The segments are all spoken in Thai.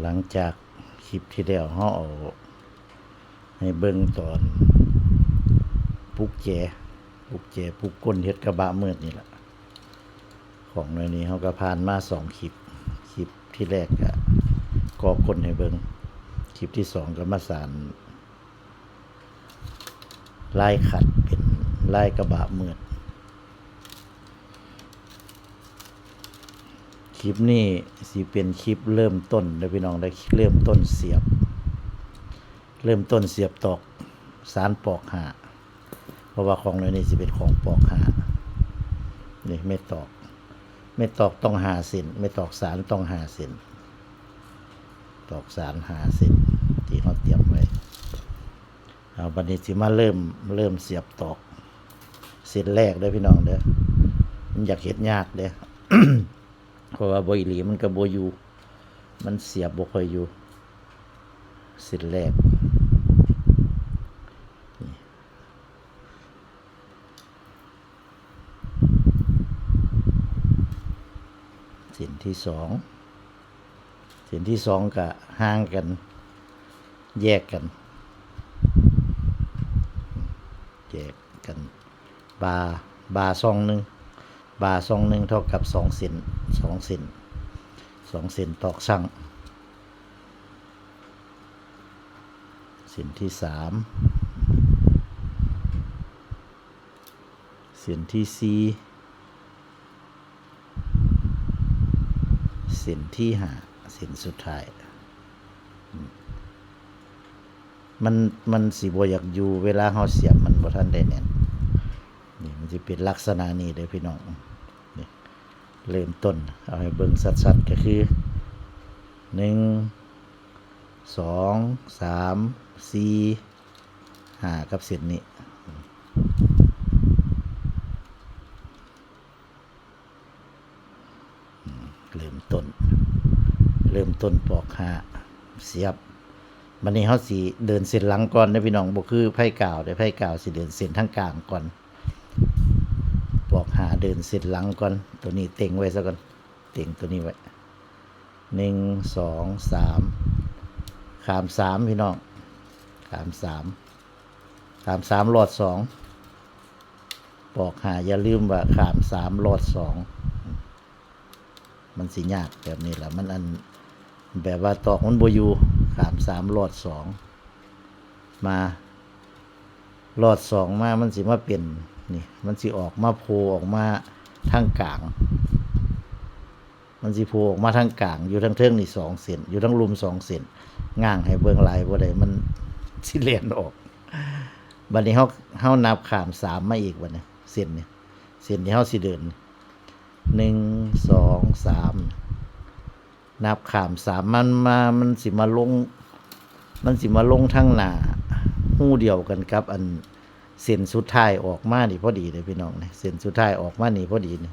หลังจากคลิปที่แล้วเขาเอาให้เบิ่งตอนปุกแจปุกแจปุกก้นเฮ็ดกระบะมืดนี่แหละของในนี้เขาก็ผ่านมาสองคลิป คลิปที่แรกก็กอคนให้เบิงคลิปที่สองก็มาสานลายขัดเป็นไลายกระบะมืด คลิปนี้สิเป็นคลิปเริ่มต้นเด้อพี่น้องได้เริ่มต้นเสียบ เริ่มต้นเสียบตอกสารปอกหาเพราะว่าของในนี้สิเป็นของปอกหานี่ไม่ตอก ไม่ตอกต้องหาส้นไม่ตอกสารต้องหาส้นตอกสารหาส้นที่เขาเตรียมไว้เอาบันนี้สิมาเริ่มเริ่มเสียบตอกเส้นแรกเด้อพี่น้องเด้อมันอยากเห็ดยากเด้อ เพราะว่าบอยหลีมันก็บอยู่ มันเสียบบ่ค่อยอยู่เส้นแรกเส้นที่สองเส้นที่สองก็ห่างกัน แยกกัน แยกกัน บาบาซองหนึ่ง บาร์ซองหนึ่งเท่ากับสองเซนสองเซนสองเซนตอกช่างส้นที่สามส้นที่สี่ส้นที่ห้าส้นสุดท้าย มันมันสีบอยากอยู่เวลาเขาเสียบมันบ่ทันได้แน่นนี่มันจะเป็นลักษณะนี้เลยพี่น้อง เริ่มต้น เอาให้เบิ่งสัดๆก็คือหนึ่งสองสามสี่ห้ากับเส้นนี้เริ่มต้น เริ่มต้นปอกหาเสียบวันนี้เขาสีเดินเส้นหลังก่อนนะพี่น้องบ่คือไพ่กาวเดี๋ยวไพ่กาวสิเดินเส้นทั้งกลางก่อน เดินเสร็จหลังก่อนตัวนี้เต็งไว้ซะก่อนเต็งตัวนี้ไว้หนึ่งสองสามขามสามพี่น้องขามสามขามสามหลอดสองบอกหาอย่าลืมว่าขามสามหลอดสองมันสิยากแบบนี้แหละมันอันแบบว่าตอกมันบยูขามสามหลอดสองมาหลอดสองมามันสิมาเป็น นี่ มันสิออกมาโผล่ออกมาทางกลาง มันสิโผล่ออกมาทางกลาง อยู่ทั้งเทิงนี่สองเส้นอยู่ทั้งลุมสองเส้นง่างให้เบิ่งลายบ่ได้มันสิเลียนออกบัดนี้เฮาเฮานับขามสามมาอีกบัดนี้เส้นนี่เส้นที่เฮาสิเดินหนึ่งสองสามนับขามสามมันมามันสิมาลง มันสิมาลงทางหน้าหู้เดียวกันกับอัน เส้นสุดท้ายออกมานี่พอดีเลยพี่น้องเนี่ยเส้นสุดท้ายออกมานี่พอดีนี่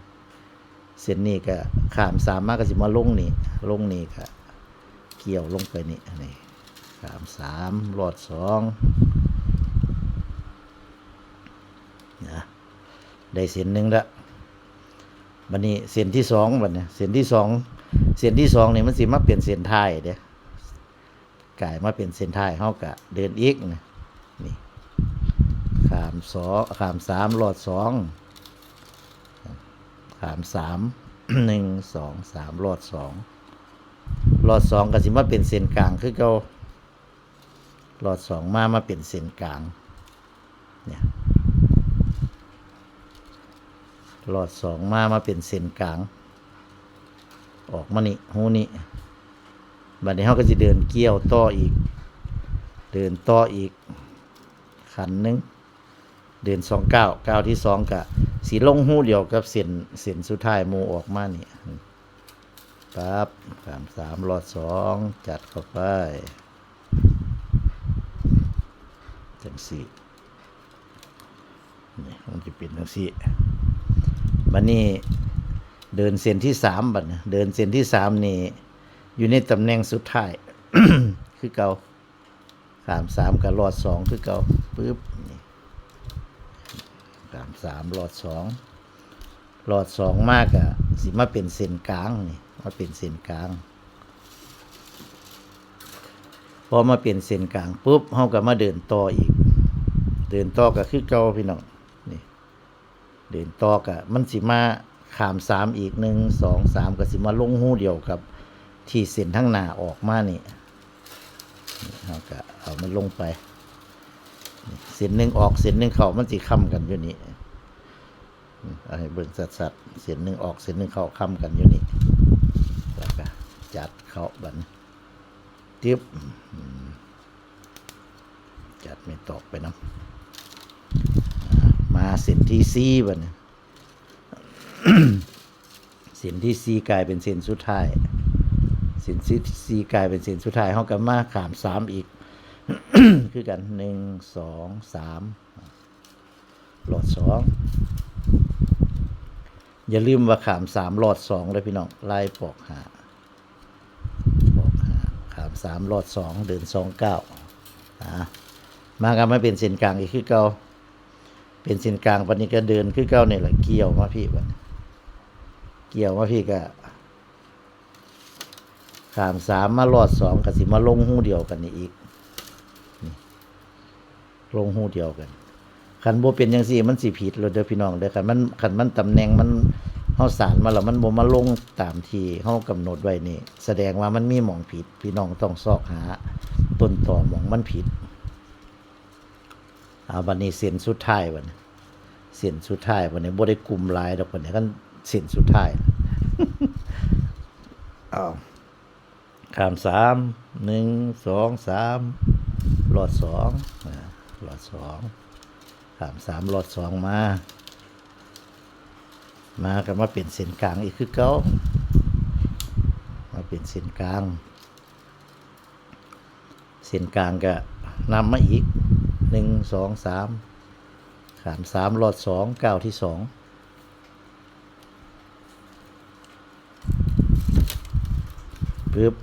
เส้นนี้ก็ขามสามมากก็สิมาลงนี่ลงนี่ก็เกี่ยวลงไปนี่นี่ขามสามรอดสองนะได้เส้นหนึ่งละบันนี้เส้นที่สองบันเนี่ยเส้นที่สองเส้นที่สองนี่มันสิมาเปลี่ยนเส้นท้ายเด้กลายมาเป็นเส้นท้ายเขากะเดินอีกนะนี่ขามสองขามสามหลอดสองขามสามหนึ่งสองสามหลอดสองหลอดสองก็สิมาเป็นเส้นกลางคือเก่าหลอดสองมามาเป็นเส้นกลางเนี่ยหลอดสองมามาเป็นเส้นกลาง ออกมานี่หูนี่บัดนี้เขาก็จะเดินเกี่ยวต่ออีก เดินต่ออีกขันหนึ่ง เดินสองเก้าเก้าที่สองกะสีลงหู้เดียวกับเส้นเส้นสุดท้ายมูออกมานี่ปั๊บสามสามรอดสองจัดเข้าไปจังสี่นี่มันจะเป็นจังสี่บัดนี้เดินเส้นที่สามบัดเนี่ยเดินเส้นที่สามนี่อยู่ในตำแหน่งสุดท้ายคือเกาสามสามกับรอดสองคือเกาปึ๊บ สามสามรอดสองรอดสองมากอะสิมาเป็นเส้นกลางนี่มาเป็นเส้นกลางพอมาเป็นเส้นกลางปุ๊บเฮาก็มาเดินต่ออีก เดินต่อก็คือเก่าพี่น้องนี่ เดินต่อก็มันสิมาขามสามอีกหนึ่งสองสามก็สิมาลงหู้เดียวกับ ที่เส้นทั้งหน้าออกมานี่เฮาก็เอามันลงไปเส้นหนึ่งออกเส้นหนึ่งเข้ามันสิค้ำกันอยู่นี่ เอาให้เบิ่งสัดๆเส้นหนึ่งออกเส้นหนึ่งเข้าค้ำกันอยู่นี่แล้วก็จัดเข้าบันตึ๊บจัดไม่ตกไปน้ำมาเส้นที่ซีบันเส้นที่ซีกลายเป็นเส้นสุดท้ายเส้นที่ซีกลายเป็นเส้นสุดท้ายเขาก็มาขามสามอีกคือกันหนึ่งสองสามหลอดสอง อย่าลืมว่าขามสามหลอดสองเลยพี่น้องไล่ปอกหาปอกหาขามสามหลอดสองเดินสองเก้าอะมากันมาเป็นเส้นกลางอีกคือเก่าเป็นเส้นกลางวันนี้ก็เดินคือเก้าเนี่ยแหละเกี่ยวมาพี่วันเกี่ยวมาพี่ก็ขามสามมาลอดสองกับสิมาลงหูเดียวกันนี่อีกลงหูเดียวกัน ขันโบเป็นยังสี่มันสิผิดเลยเด้อพี่น้องเด้อขันมันขันมันตำแหน่งมันเฮาสารมาแล้วมันบ่มาลงตามที่เฮากำหนดไว้นี่ แสดงว่ามันมีหมองผิด พี่น้องต้องซอกหาต้นต่อหมองมันผิดอาวันนี้เส้นสุดท้ายวันนี้เส้นสุดท้ายวันนี้บ่ได้กลุ่มหลายดอกวันนี้กันเส้นสุดท้ายอ้าวขามสามหนึ่งสองสามหลอดสองอ่าหลอดสอง ขามสามหลอดสองมา มากันมาเป็นเส้นกลางอีกคือเก่ามาเป็นเส้นกลาง เส้นกลางก็นำมาอีกหนึ่งสองสามขามสามหลอดสองเก้าที่สองปึ๊บ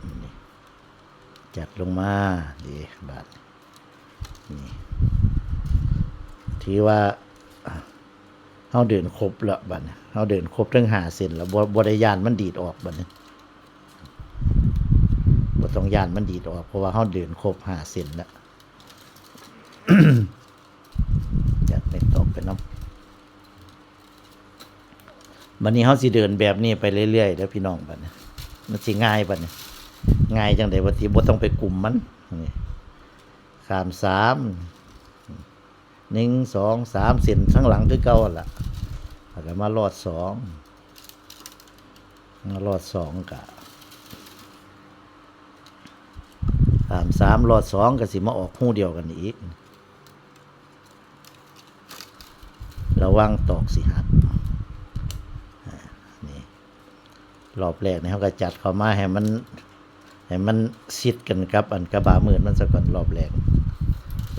จัดลงมาดีบาทนี่ ถือว่าเขาเดินครบและบัดนี้เขาเดินครบทั้งหาเส้นแล้วบริยานมันดีดออกบัดนี้บ่ต้องยานมันดีดออก เพราะว่าเขาเดินครบหาเส้นแล้วจัดไม่ตกไปน้ำวันนี้เขาสิเดินแบบนี้ไปเรื่อยๆแล้วพี่น้องบัดนี้มันสิง่ายบัดนี้ง่ายจังได๋บ่ที่บ่ต้องไปกลุ่มมันนี่ข้ามสาม หนึ่งสองสามเส้นข้างหลังคือเก่าล่ะแล้วมาลอดสองมาลอดสองกะข้ามสามลอดสองก็สิมาออกหูเดียวกันอีก ระวังตอกสิหักนี่รอบแรกนี่เขาก็จัดเข้ามาให้มันให้มันซิดกันกับ อันกระบาหมื่นมันซะก่อนรอบแรก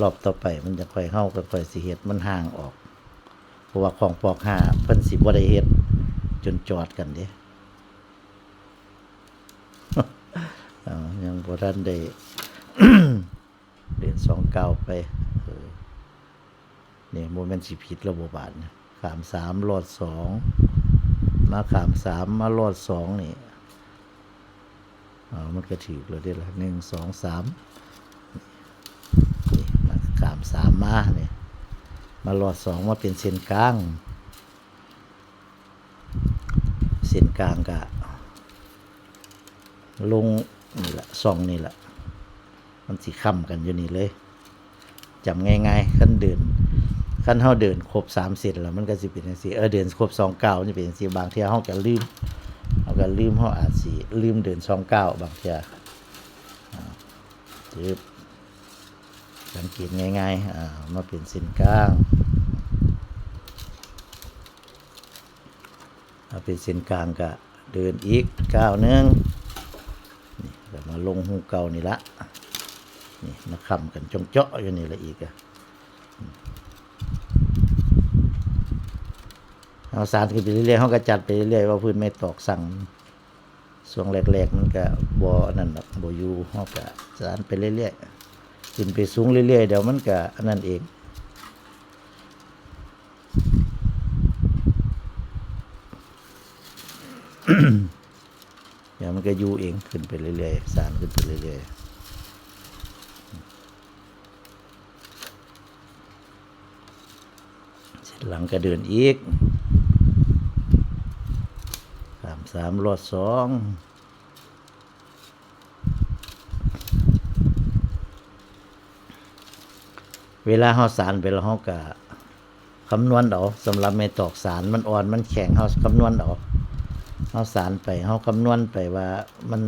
รอบต่อไปมันจะค่อยเข้าก็ค่อยสิเฮ็ดมันห่างออก เพราะว่าของปอกหาเพิ่นสิบ่ได้เฮ็ดจนจอดกันเด้เอายังบ่ทันได้เรียนสองเก้าไปเนี่ยโมเมนต์สิผิดระบบบาทขามสามรอดสองมาขามสามมาลอดสองนี่เอมันก็ถือเลยได้ละหนึ่งสองสามามสามมาเนี่ยมาหลอดสองมาเป็นเส้นกลาง เส้นกลางกะลงนี่แหละซองนี่แหละ มันสิค้ำกันอยู่นี่เลยจำง่ายๆขั้นเดินขั้นเฮาเดินครบสามเสร็จแล้วมันก็สิเป็นจังซี่เออเดินครบสองเก้าจะเป็นจังซี่บางเที่ยเฮาก็ลืมเฮาก็ลืมเฮาอาจสิลืมเดินสองเก้าบางเที่ยจึบ สังเกตง่ายๆอ่ามาเป็นเส้นกลางเอาเป็นเส้นกลางก็เดินอีกก้าวนึงนี่ก็มาลงหูเก่านี่ละนี่มาค้ำกันจงเจาะอยู่นี่ละอีกอะเอาสารขึ้นไปเรื่อยๆเขาก็จัดไปเรื่อยๆว่าพื้นไม่ตอกสั่งช่วงแรกๆมันก็บ่นั่นดอกบ่อยู่เขาก็สารไปเรื่อยๆ ขึ้นไปสูงเรื่อยๆเดี๋ยวมันก็อันนั้นเองเดี๋ยวมันก็อยู่เองขึ้นไปเรื่อยๆสานขึ้นไปเรื่อยๆเสร็จหลังก็เดินอีกสามสามรอดสอง เวลาเฮาสารไปแล้วเฮาก็คำนวณเอาสำหรับไม่ตอกสารมันอ่อนมันแข็งเฮาคำนวณเอาเฮาสารไปเฮาคำนวณไปว่า มัน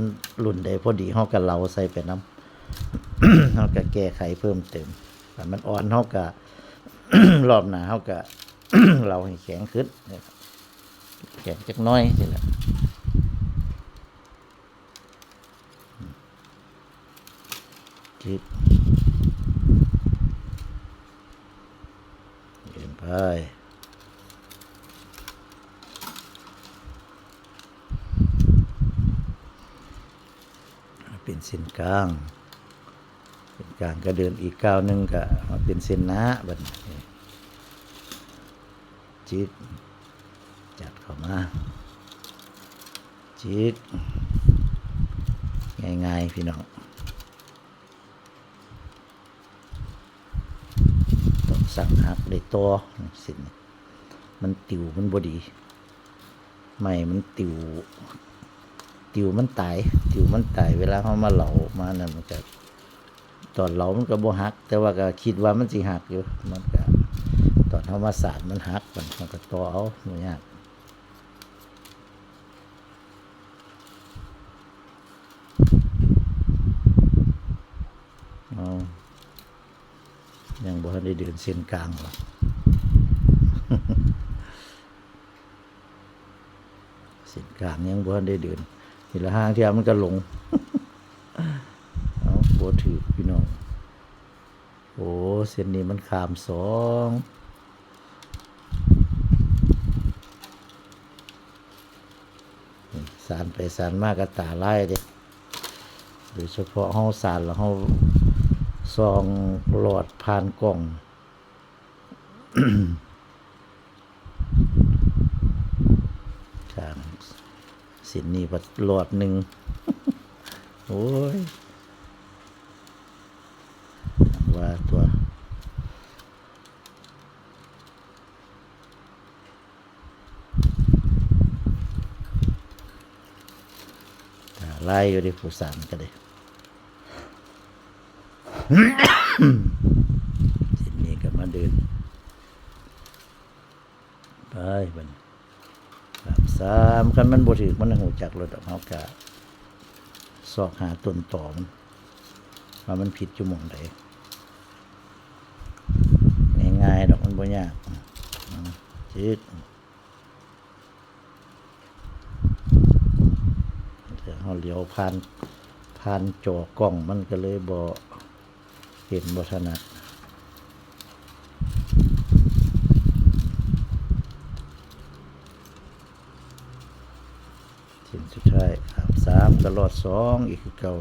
รุ่นใดพอดีเฮาก็เหลาใส่ไปน้ำเฮาก็แก้ไขเพิ่มเติมถ้ามันอ่อนเฮาก็รอบหน้าเฮาก็เราให้แข็งขึ้นแข็งจักน้อยนี่แหละจิบ เปเป็นเส้นกลางเส้นกลางก็เดินอีกก้าวนึงก็มาเป็นเส้นหน้าบัดนี้จิกจัดเข้ามา จิกง่ายๆ พี่น้อง ต้อง สั่งหักได้ตัวสินมันติวมันบดีไม่มันติว ติวมันตาย ติวมันตายเวลาเขามาเหลามานั่นมันก็ตอนเหลามันก็บ่หัก แต่ว่าก็คิดว่ามันสิหักอยู่มันก็ตอนเขามาสานมันหักมันมันก็ต่อเอาไม่ยากเอา ยังบ่ทันได้เดินเส้นกลางหรอกเส้นกลางยังบ่ทันได้เดินทีละห้างเที่ยวมันก็หลงเอาบ่ถือพี่น้อง โอ้เส้นนี้มันขามสองสารไปสารมากก็ตาไล่เด้โดยเฉพาะเฮาสารแล้วเฮา ซองหลอดผ่านกล่องข้างสินนี่ปัดหลอดหนึ่งโอ้ย ว่าตัวไล่อยู่ในผู้สามก็เล ยสินนี้ก็มาเดิน ไปบัดนสามสามคันมันบ่ถือมันหูจักรถดอกเฮากะสอกหาต้นต่อมันว่ามันผิดจุมองใดง่ายๆดอกมันบ่ยากจิตเดี๋ยวเฮาเลี้ยวผ่านผ่านจอกล้องมันก็เลยบ่ เห็นบทนัดสิ้นสุดท้ายสามสามก็รอดสองอีกเก่า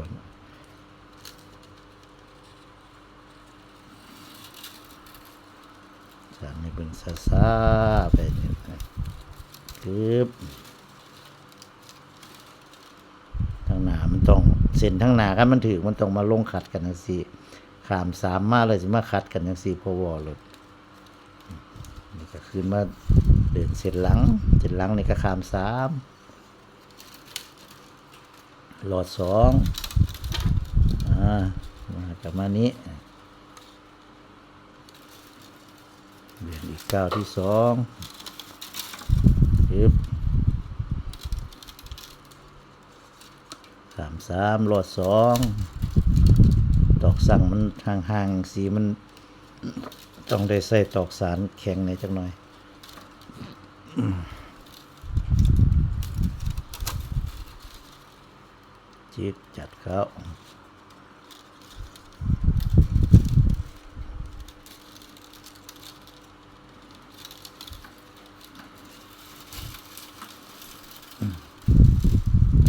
สามให้เบิ่งซาซาไปนี่คือทางหนามันต้องเส้นทางหนากันมันถือมันต้องมาลงขัดกันนะสิ ขามสามมาเลยสิมาคัดกันยังสี่พอวอรถนี่ก็ขึ้นมาเดินเสร็จหลังเสร็จหลังนี่ก็ขามสามหลอดสองอ่ามากมานี้เดินอีกก้าวที่สองยึบสามสามหลอดสอง ตอกสั่งมันห่างๆสีมันต้องได้ใส่ตอกสารแข็งในอยจักหน่อยจิกจัดเขา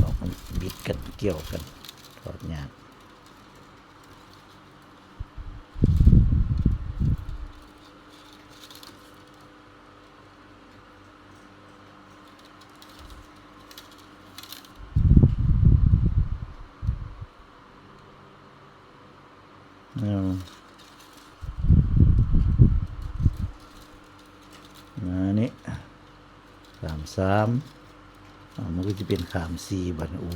ตอกมันบิดกันเกี่ยวกันถอดยาก อ สามมันก็จะเป็นขามสี่บันโอ้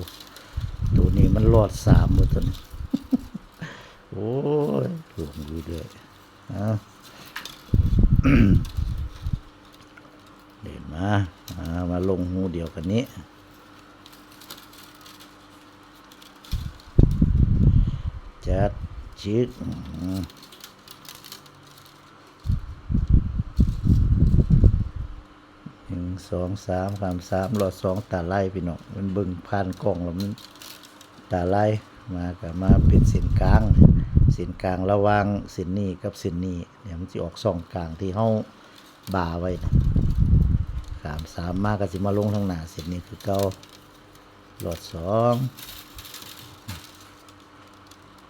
ตัวนี้มันรอดสามหมดตัวนี้โอ้ยหลวงดูด้อเอาเดินมาอ่ามาลงหูเดียวกันนี้จัดจิกอืมหนึ่ง สองสามสามสามรอสองตาไล่พี่น้องมันบิ่งผ่านกล้องแล้วมันตาไล่มากับมาเป็นส้นกลางส้นกลางระว่างส้นนี้กับส้นนี้เนี่ยวมันจะออกสองกลางที่เฮาบ่าไว้สามสามมากก็สิมาลงทางหน้าส้นนี้คือเก่าหลอดสอง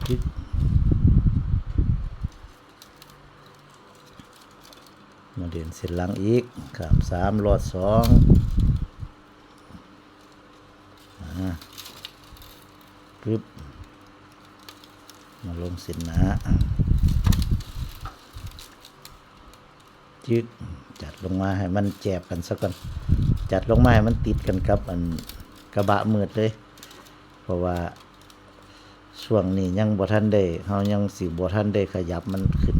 จิก มาเดินเส้นหลังอีกขามสามรอดสองปึ๊บ มาลงเส้นหนาจึกจัดลงมาให้มันแจบกันสักก่อนจัดลงมาให้มันติดกันกับอันกระบะมืดเลย เพราะว่าช่วงนี้ยังบ่ทันได้เฮายังสิบ่ทันได้ขยับมันขึ้น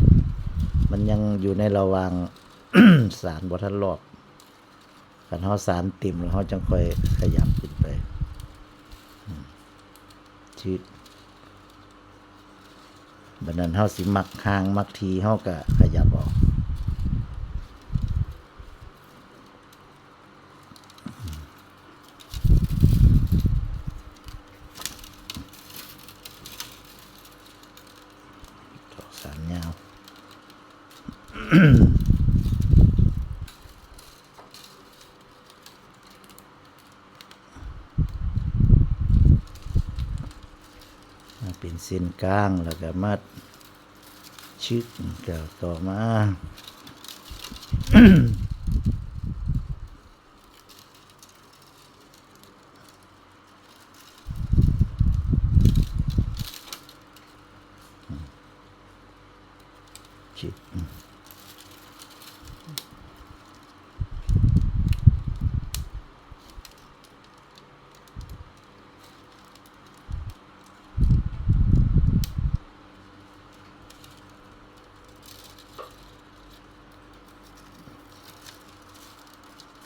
มันยังอยู่ในระหว่างสารบ่ทันรอบขันเฮาสารติ่มแล้วเฮาจังค่อยขยับขึ้นไปชิดบัดนั้นเฮาสิมักห่างมักทีเฮาก็ขยับออกต่อสารยาว มาเป็นเส้น กลางแล้วก็มัดชึกเกี่ยวต่อมา ชึก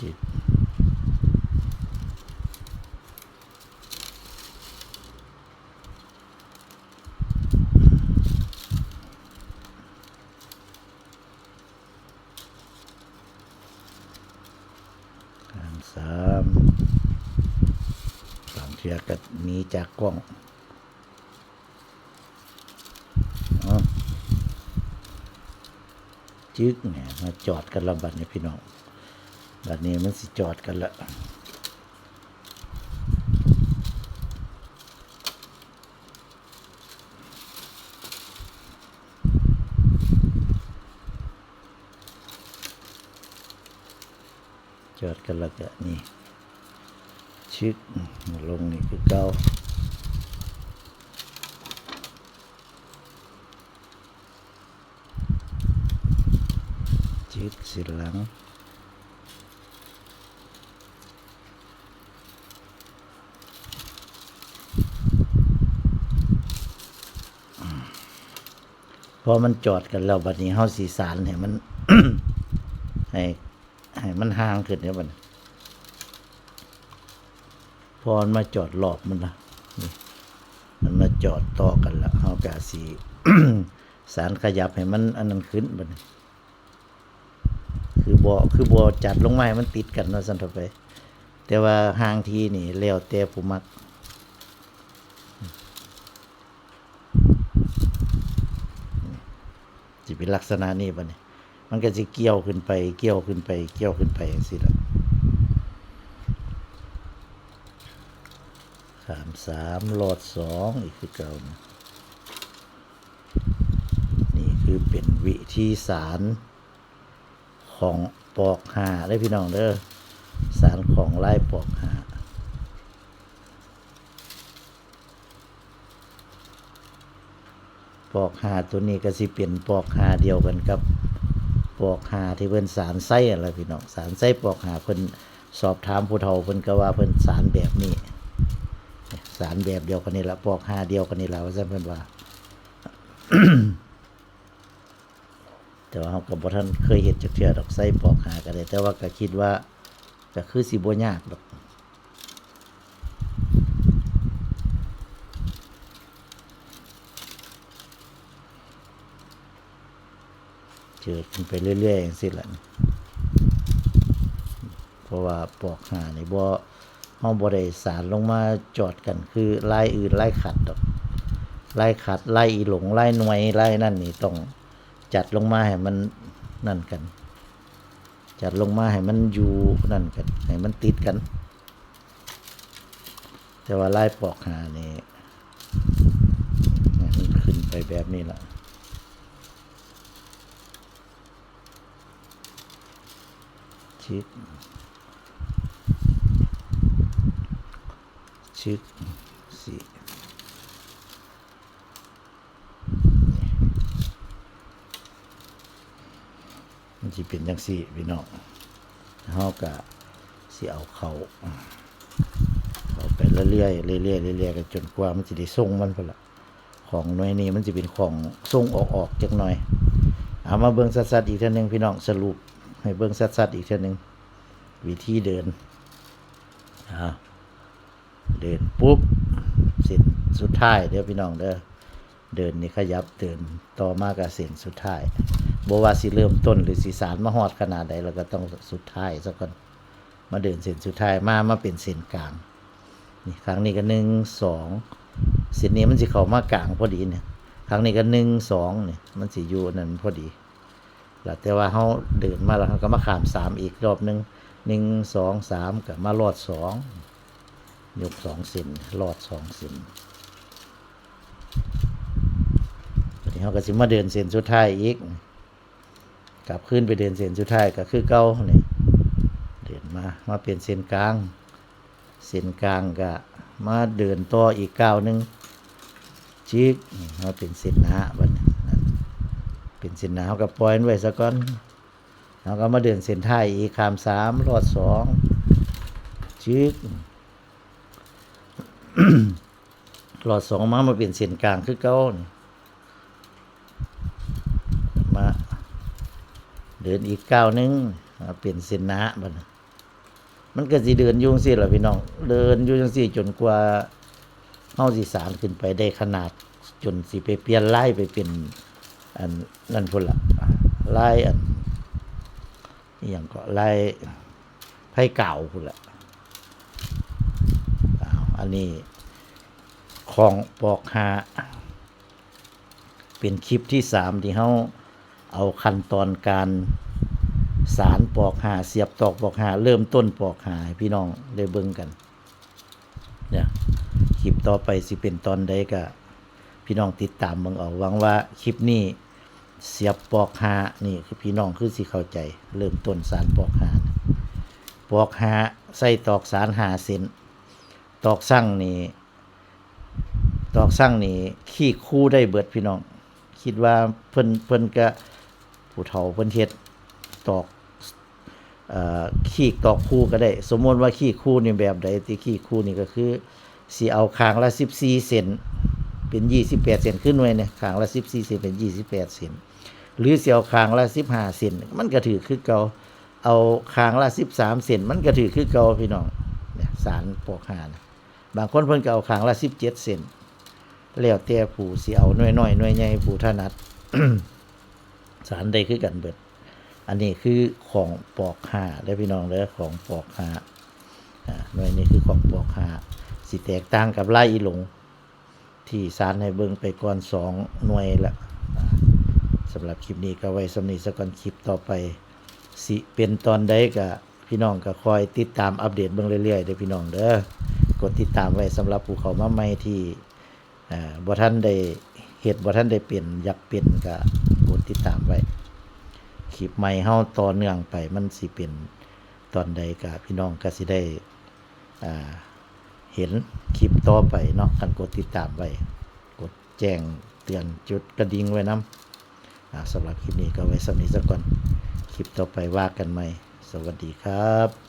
จิต สามสามเทียกัหนีจากกล้องเอาจึกเนี่ยมาจอดกันละบัดนี้พี่น้องบัดนี้มันสิจอดกันละ อดกันและกะนี่ชึกมาลงนี่คือเก้าชึกสิหลังพอมันจอดกันแล้วบัดนี้เฮาสีสารให้มันให้ ให้มันห่างขึ้นเนี่ยบันพอมาจอดรอบมันละนี่มันมาจอดต่อกันล้วเฮากะสีสารขยับให้มันอันนั้นขึ้นบันคือบ่คือบ่จัดลงไม้มันติดกันนะซั่นเถอะไป แต่ว่าห่างทีนี่แล้วแต่ผู้มักสิเป็นลักษณะนี้ปะเนี่ย มันก็จะเกี่ยวขึ้นไป เกี่ยวขึ้นไป เกี่ยวขึ้นไปสิละสามสามหลอดสองอีกคือเก่านะนี่คือเป็นวิธีสารของปอกหาได้พี่น้องเด้อสารของไล่ปอกหาปอกหาตัวนี้ก็สิเปลี่ยนปอกหาเดียวกันกับ ปอกหาที่เพิ่นสารไส้อะไรพี่น้องสารไส้ปอกหาเพิ่นสอบถามผู้เฒ่าเพิ่นก็ว่าเพิ่นสารแบบนี้สารแบบเดียวกันนี่ละปอกหาเดียวกันนี่ละว่าซั่นเพิ่นว่า แต่ว่าเราก็บ่ทันเคยเห็นจักเทื่อดอกไส้ปอกหาก็ได้แต่ว่าก็คิดว่าก็คือสิบ่ยากดอก จอขึ้นไปเรื่อยๆอย่างสิละเพราะว่าปอกหานี่บ่เฮาบ่ได้สารลงมาจอดกันคือไลายอื่นไลายขัดดอกลายขัดไลายอีหลงไลายหน่วยไลายนั่นนี่ต้องจัดลงมาให้มันนั่นกัน จัดลงมาให้มันอยู่นั่นกันให้มันติดกัน แต่ว่าไลายปอกหานี่มันขึ้นไปแบบนี้แหละ ชิด ชิดสี่มันจะเป็นจังสี่พี่น้องเฮากะสิเอาเขาเอาไปเรื่อยๆเรื่อยๆเรื่อยๆกันจนกว่ามันจะได้ส่งมันพนละของหน่วยนี้มันจะเป็นของส่งออกออกๆจักหน่อยเอามาเบิ่งสัดๆอีกท่านึงพี่น้องสรุป ให้เบิ่งสัดๆอีกเท่านึง วิธีเดินเดินปุ๊บเส้นสุดท้ายเด้อพี่น้องเด้อเดินนี่ขยับเดินต่อมากับเส้นสุดท้ายบว่าสิเริ่มต้นหรือสิสารมาฮอดขนาดใดเราก็ต้องสุดท้ายซะก่อนมาเดินเส้นสุดท้ายมามาเป็นเส้นกลางนี่ครั้งนี้ก็หนึ่งสองเส้นนี้มันสิเข้ามากลางพอดีเนี่ยครั้งนี้ก็หนึ่งสองเนี่ยมันสิอยู่นั่นพอดี แล้วแต่ว่าเขาเดินมาแล้วเขาก็มาขามสามอีกรอบหนึ่งหนึ่งสองสามกับมารอดสองยกสองเซนรอดสองเซนวันนี้เขาก็สิมาเดินเส้นสุดท้ายอีก กลับขึ้นไปเดินเส้นสุดท้ายก็คือเก้านี่เดินมามาเปลี่ยนเส้นกลางเส้นกลางก็มาเดินต่ออีกก้าวหนึ่งชิกมาเป็นเส้นหน้าบั เป็นเส้นหนาวกับปล่อยไว้ซะก่อนแล้วก็มาเดินเส้นไทายอีกขามสามรอดสองจึกรอดสองมามาเปลี่ยนเส้นกลางคือเก้านี่มาเดินอีกเก้านึงมาเปลี่ยนเส้นหนาบัดนี้มันก็สิเดินยุ่งสิล่ะพี่น้อง เดินยู่จังสิจนกว่าเฮาสิสารขึ้นไปได้ขนาด จนสิไปเปลี่ยนไล่ไปเป็น อันนั่นพุ่นละลายอันอย่างก็ลายไพ่เก่าพุ่นละอันนี้ของปอกหาเป็นคลิปที่สามที่เขาเอาขั้นตอนการสารปอกหาเสียบตอกปอกหาเริ่มต้นปอกหาพี่น้องได้เบิ่งกันเนี่ยคลิปต่อไปสิเป็นตอนใดก็พี่น้องติดตามเบิ่งเอาหวังว่าคลิปนี้ เสียบปอกหานี่คือพี่น้องคือสิเข้าใจ เริ่มต้นสารปอกหานะปอกหาใส่ตอกสารหาเส้นตอกสั่งนี่ตอกสั่งนี่ขี้คู่ได้เบิดพี่น้อง คิดว่าเพิ่นเพิ่นก็ผู้เฒ่าเพิ่นเฮ็ดตอกเอ่อขี้ตอกคู่ก็ได้ สมมติว่าขี้คู่นี่แบบใดที่ขี้คู่นี่ก็คือสิเอาคางละ 14 เซนเป็นยี่สิบแปดเซนขึ้นไว้เนี่ยขางละสิบสี่เซนเป็นยี่สิบแปดเซน หรือเสียวขางละสิบห้าเซนมันก็ถือคือเกาเอาขางละสิบสามเซนมันก็ถือคือเกาพี่น้องเนี่ยสารปอกหานะบางคนเพิ่นก็เอาขางละสิบเจ็ดเซนแล้วแต่ผู้สิเอาหน่วยน้อยหน่วยใหญ่ผู้ถนัดสารใดคือกันเบิด อันนี้คือของปอกหาได้พี่น้องเด้อของปอกหาอ่าหน่วยนี้คือของปอกหาสิแตกต่างกับไล่อีหลงที่สารให้เบิ่งไปก่อนสองหน่วยละ สำหรับคลิปนี้ก็ไว้สำนีสักก่อนคลิปต่อไป สิเป็นตอนใดก็พี่น้องก็คอยติดตามอัปเดตเบิ่งเรื่อยๆเด้อพี่น้องเด้อกดติดตามไว้สำหรับผู้เขามาใหม่ที่อ่าบ่ทันได้เฮ็ดบ่ทันได้เปลี่ยนอยากเปลี่ยนก็กดติดตามไว้คลิปใหม่เฮาต่อเนื่องไปมันสิเป็นตอนใดก็พี่น้องก็สิได้อ่าเห็นคลิปต่อไปเนาะกันกดติดตามไว้กดแจ้งเตือนจุดกระดิ่งไว้นำอ่า สำหรับคลิปนี้ก็ไว้สำนี้สักก่อน คลิปต่อไปว่ากันใหม่ สวัสดีครับ